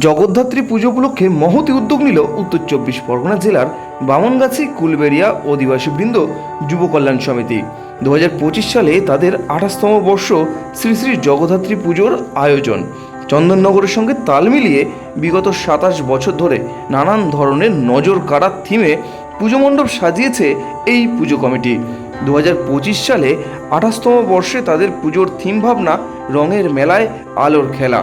জগদ্ধাত্রী পুজো উপলক্ষে মহতি উদ্যোগ নিল উত্তর চব্বিশ পরগনা জেলার বামনগাছি, কুলবেড়িয়া অধিবাসীবৃন্দ যুব কল্যাণ সমিতি। দু হাজার পঁচিশ সালে তাদের আঠাশতম বর্ষ শ্রী শ্রী জগদ্ধাত্রী পুজোর আয়োজন। চন্দননগরের সঙ্গে তাল মিলিয়ে বিগত সাতাশ বছর ধরে নানান ধরনের নজর কাড়া থিমে পুজো মণ্ডপ সাজিয়েছে এই পুজো কমিটি। দু হাজার পঁচিশ সালে আঠাশতম বর্ষে তাদের পুজোর থিম ভাবনা রঙের মেলায় আলোর খেলা।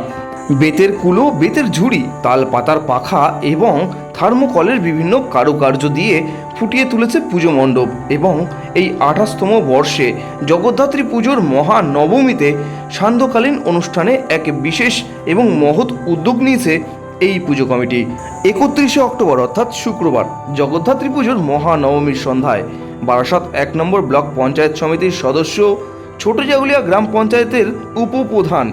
বেতের কুলো, বেতের ঝুড়ি তাল পাতার পাখা এবং থার্মোকলের বিভিন্ন কারুকার্য দিয়ে ফুটিয়ে তুলেছে পুজো মণ্ডপ এবং এই আঠাশতম বর্ষে জগদ্ধাত্রী পুজোর মহা নবমীতে সান্ধ্যকালীন অনুষ্ঠানে এক বিশেষ এবং মহৎ উদ্যোগ নিয়েছে এই পুজো কমিটি। একত্রিশে অক্টোবর, অর্থাৎ শুক্রবার, জগদ্ধাত্রী পুজোর মহানবমীর সন্ধ্যায় বারাসাত এক নম্বর ব্লক পঞ্চায়েত সমিতির সদস্য ছোট জাগুলিয়া গ্রাম পঞ্চায়েতের উপপ্রধান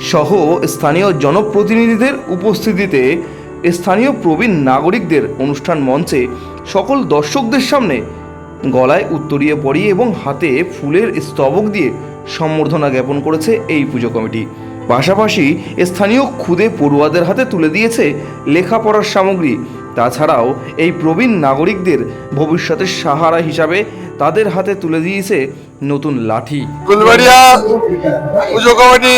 সহ স্থানীয় জনপ্রতিনিধিদের উপস্থিতিতে স্থানীয় প্রবীণ নাগরিকদের অনুষ্ঠান মঞ্চে সকল দর্শকদের সামনে গলায় উত্তরীয় পরিয়ে এবং হাতে ফুলের স্তবক দিয়ে সম্বর্ধনা জ্ঞাপন করেছে এই পুজো কমিটি। পাশাপাশি স্থানীয় ক্ষুদে পড়ুয়াদের হাতে তুলে দিয়েছে লেখাপড়ার সামগ্রী। তাছাড়াও এই প্রবীণ নাগরিকদের ভবিষ্যতের সাহারা হিসাবে তাদের হাতে তুলে দিয়েছে নতুন লাঠি। ফুলবাড়িয়া পুজো কমিটি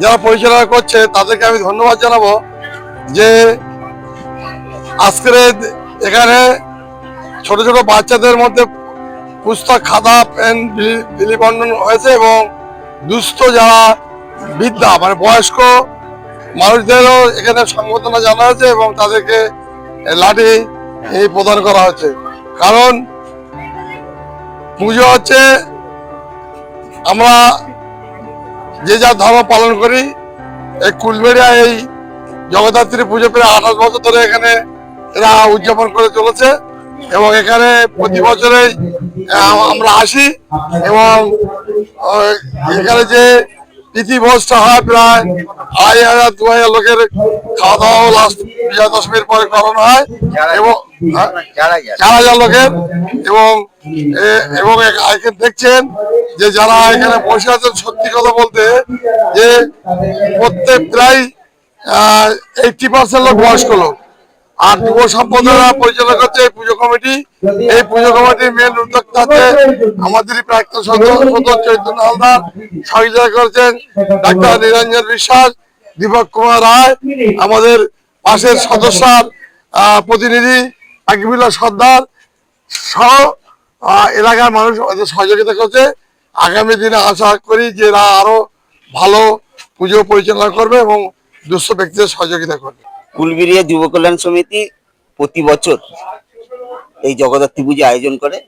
যারা পরিচালনা করছে, তাদেরকে আমি ধন্যবাদ জানাব যে আজকের এখানে ছোট ছোট বাচ্চাদের মধ্যে পুস্তক, খাতা, পেন, বিলি- বন্টন হয়েছে এবং দুস্থ যারা বৃদ্ধা মানে বয়স্ক মানুষদেরও এখানে সংবর্ধনা জানা হয়েছে এবং তাদেরকে লাঠি প্রদান করা হচ্ছে। কারণ পুজো হচ্ছে, আমরা যে যা ধর্ম পালন করি, এই কুলবেড়িয়া এই জগদ্ধাত্রী পুজো প্রায় আঠাশ বছর ধরে এখানে এরা উদযাপন করে চলেছে এবং এখানে প্রতি বছরে আমরা আসি এবং এখানে যে প্রায় আড়াই হাজার দু হাজার লোকের খাওয়া দাওয়া লাস্ট বিজয়া দশমীর পরে করানো হয় এবং হ্যাঁ? চার হাজার লোকের এবং এবং এখানে দেখছেন যে যারা এখানে বসে আছেন সত্যি কথা বলতে যে প্রত্যেক প্রায় এইটি পার্সেন্ট লোক বয়স্ক লোক আর যুব সম্প্রদায়রা পরিচালনা করছে এই পুজো কমিটি। এই পুজো কমিটির মেন উদ্যোক্তা আছে আমাদের প্রাক্তন সদস্য চৈতন্য হালদার, সহযোগিতা করেছেন ডাক্তার নিরঞ্জন বিশ্বাস, দীপক কুমার রায়, আমাদের পাশের সদস্যার প্রতিনিধি আকিবুল্লাহ সর্দার সহ এলাকার মানুষ সহযোগিতা করছে। আগামী দিনে আশা করি যে এরা আরও ভালো পুজো পরিচালনা করবে এবং দুস্থ ব্যক্তিদের সহযোগিতা করবে। কুলবিরিয়া যুব কল্যাণ সমিতি প্রতি বছর এই জগদ্ধাত্রী পুজো আয়োজন করে।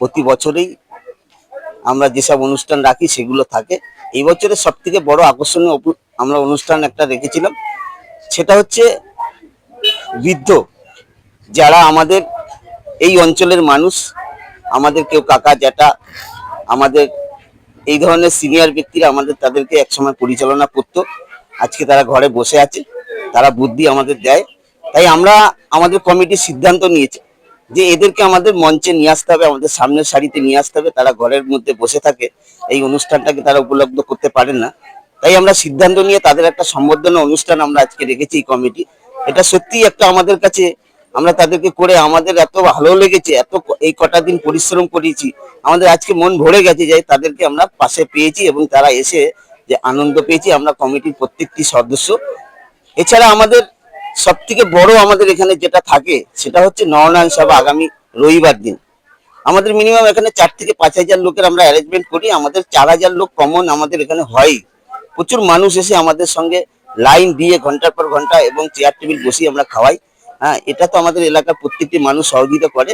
প্রতি বছরেই আমরা যেসব অনুষ্ঠান রাখি, সেগুলো থাকে। এই বছরের সব থেকে বড় আকর্ষণীয় আমরা অনুষ্ঠান একটা রেখেছিলাম। সেটা হচ্ছে বৃদ্ধ, যারা আমাদের এই অঞ্চলের মানুষ, আমাদের কেউ কাকা, জ্যাঠা, আমাদের এই ধরনের সিনিয়র ব্যক্তিরা আমাদের তাদেরকে একসময় পরিচালনা করতো। আজকে তারা ঘরে বসে আছে। তারা বুদ্ধি আমাদের দেয়। তাই আমরা আমাদের কমিটি সিদ্ধান্ত নিয়েছে যে এদেরকে আমাদের মঞ্চে নিয়ে আসতে হবে, আমাদের সামনের সারিতে নিয়ে আসতে হবে। তারা ঘরের মধ্যে বসে থাকে, এই অনুষ্ঠানটাকে তারা উপলব্ধ করতে পারেন না। তাই আমরা সিদ্ধান্ত নিয়ে তাদের একটা সম্বর্ধনা অনুষ্ঠান আমরা আজকে রেখেছি এই কমিটি। এটা সত্যি একটা আমাদের কাছে, আমরা তাদেরকে করে আমাদের এত ভালো লেগেছে, এত এই কটা দিন পরিশ্রম করেছি আমাদের আজকে মন ভরে গেছে যে তাদেরকে আমরা পাশে পেয়েছি এবং তারা এসে যে আনন্দ পেয়েছি। আমরা কমিটির প্রত্যেকটি সদস্য এছাড়া আমাদের সব থেকে বড় আমাদের এখানে যেটা থাকে, সেটা হচ্ছে নরনারায়ণ সভা আগামী রবিবার দিন। আমাদের মিনিমাম এখানে চার থেকে পাঁচ হাজার লোকের আমরা অ্যারেঞ্জমেন্ট করি, আমাদের চার হাজার লোক কমন আমাদের এখানে হয় প্রচুর মানুষ এসে আমাদের সঙ্গে লাইন দিয়ে ঘণ্টার পর ঘণ্টা এবং চেয়ার টেবিল বসিয়ে আমরা খাওয়াই। হ্যাঁ এটা তো আমাদের এলাকার প্রত্যেকটি মানুষ সহযোগিতা করে।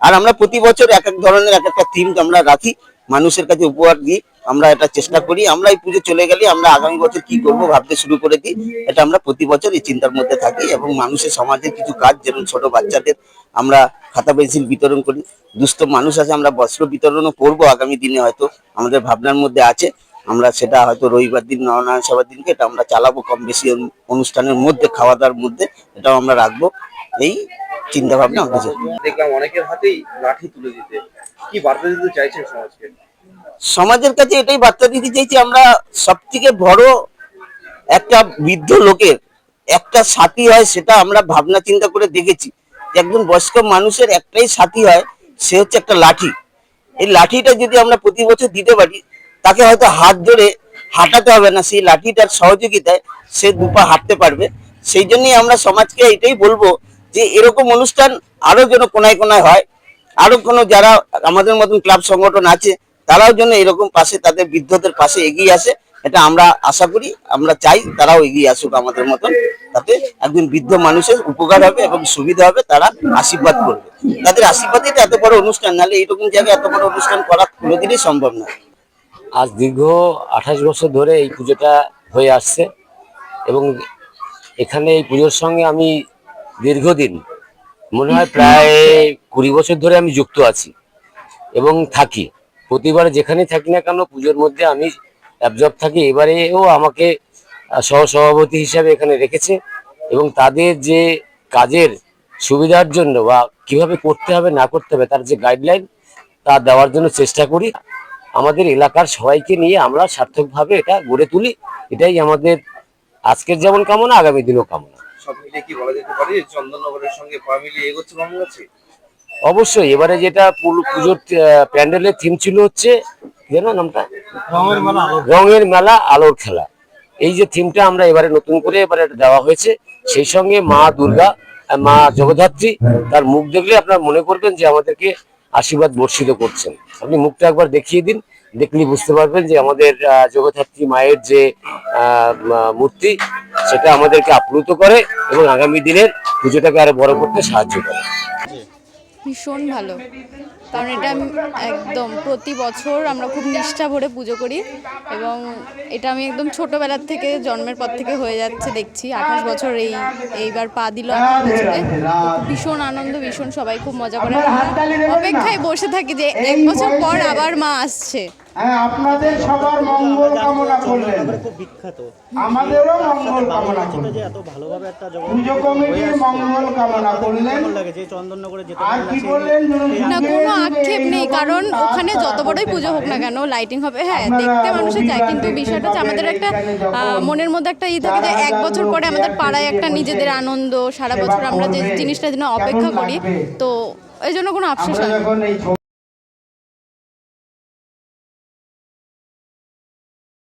আর আমরা প্রতি বছর এক এক ধরনের এক একটা থিম আমরা রাখি। মানুষের কাছে উপহার দিই। আমরা এটা চেষ্টা করি আমরা এই পুজো চলে গেলে আমরা আগামী বছর কি করব ভাবতে শুরু করে দিই। এটা আমরা প্রতি বছর এই চিন্তার মধ্যে থাকি এবং মানুষের সমাজের কিছু কাজ, যেমন ছোট বাচ্চাদের আমরা খাতা পেন্সিল বিতরণ করি। দুস্থ মানুষ আছে, আমরা বস্ত্র বিতরণও করব আগামী দিনে হয়তো। আমাদের ভাবনার মধ্যে আছে। আমরা সেটা হয়তো রবিবার দিন নরনারায়ণ সভার দিনকে এটা আমরা চালাবো কম বেশি অনুষ্ঠানের মধ্যে খাওয়া দাওয়ার মধ্যে, এটাও আমরা রাখব। এই চিন্তা ভাবনা দেখলাম অনেকের হাতেই লাঠি তুলে দিতে। কি বার্তা দিতে চাইছেন সমাজকে? সমাজের কাছে এটাই বার্তা দিতে চাইছি, আমরা সব থেকে বড় একটা বৃদ্ধ লোকের একটা সাথী হয় সেটা আমরা ভাবনা চিন্তা করে দেখেছি একজন বয়স্ক মানুষের একটাই সাথী হয়, সে হচ্ছে একটা লাঠি। এই লাঠিটা যদি আমরা প্রতি বছর দিতে পারি, তাকে হয়তো হাত ধরে হাঁটাতে হবে না, সেই লাঠিটার সহযোগিতায় সে দুপা হাঁটতে পারবে। সেই জন্যই আমরা সমাজকে এটাই বলব যে এরকম অনুষ্ঠান আরও যেন কোনায় কোনায় হয়। আরও কোনো যারা আমাদের মতন ক্লাব সংগঠন আছে তারাও যেন এরকম পাশে তাদের বৃদ্ধদের পাশে এগিয়ে আসে, এটা আমরা আশা করি, আমরা চাই তারাও এগিয়ে আসুক আমাদের মতন, তাতে একজন বৃদ্ধ মানুষের উপকার হবে এবং সুবিধা হবে, তারা আশীর্বাদ করবে। তাদের আশীর্বাদই তো এত বড় অনুষ্ঠান, নাহলে এইরকম জায়গায় এত বড় অনুষ্ঠান করা কোনোদিনই সম্ভব না। আজ দীর্ঘ আঠাশ বছর ধরে এই পুজোটা হয়ে আসছে এবং এখানে এই পুজোর সঙ্গে আমি দীর্ঘদিন, মনে হয় প্রায় কুড়ি বছর ধরে আমি যুক্ত আছি এবং থাকি। প্রতিবার যেখানে থাকি না কেন, পুজোর মধ্যে আমি অ্যাবজর্ব থাকি। এবারেও আমাকে সহসভাপতি হিসাবে এখানে রেখেছে এবং তাদের যে কাজের সুবিধার জন্য বা কীভাবে করতে হবে, না করতে হবে, তার যে গাইডলাইন তা দেওয়ার জন্য চেষ্টা করি। আমাদের এলাকার সবাইকে নিয়ে আমরা সার্থকভাবে এটা গড়ে তুলি। এটাই আমাদের আজকের যেমন কামনা, আগামী দিনও কামনা। সব মিলিয়ে কি বলা যেতে পারে? চন্দননগরের সঙ্গে এগোচ্ছে অবশ্যই এবারে যেটা পুজোর আহ, প্যান্ডেলের থিম ছিল হচ্ছে যেন নামটা? রঙের মেলা আলোর খেলা। এই যে থিমটা আমরা এবারে নতুন করে এবারে দেওয়া হয়েছে সেই সঙ্গে মা দুর্গা মা জগদ্ধাত্রী তার মুখ দেখলে আপনারা মনে করবেন যে আমাদেরকে আশীর্বাদ বর্ষিত করছেন। আপনি মুখটা একবার দেখিয়ে দিন দেখলে বুঝতে পারবেন যে আমাদের আহ, জগদ্ধাত্রী মায়ের যে আহ, মূর্তি সেটা আমাদেরকে আপ্লুত করে এবং আগামী দিনের পুজোটাকে আরও বড় করতে সাহায্য করে। ভীষণ ভালো। কারণ এটা একদম প্রতি বছর আমরা খুব নিষ্ঠা ভরে পুজো করি এবং এটা আমি একদম ছোটোবেলার থেকে জন্মের পর থেকে হয়ে যাচ্ছে দেখছি। আঠাশ বছর এই এইবার পা দিল ভীষণ আনন্দ ভীষণ সবাই খুব মজা করে। অপেক্ষায় বসে থাকি যে এক বছর পর আবার মা আসছে। হ্যাঁ আপনাদের সবার মঙ্গল কামনা করলেন। আমাদেরও মঙ্গল কামনা করলেন। পুজো কমিটির মঙ্গল কামনা করলেন। আর কি বললেন না কোনো আক্ষেপ নেই কারণ ওখানে যত বড়ই পুজো হোক না কেন লাইটিং হবে। হ্যাঁ দেখতে মানুষে যায় কিন্তু বিষয়টা হচ্ছে আমাদের একটা মনের মধ্যে একটা ই থাকে যে এক বছর পরে আমাদের পাড়ায় একটা নিজেদের আনন্দ সারা বছর আমরা যে জিনিসটার জন্য অপেক্ষা করি তো এই জন্য কোনো আফসোস হয়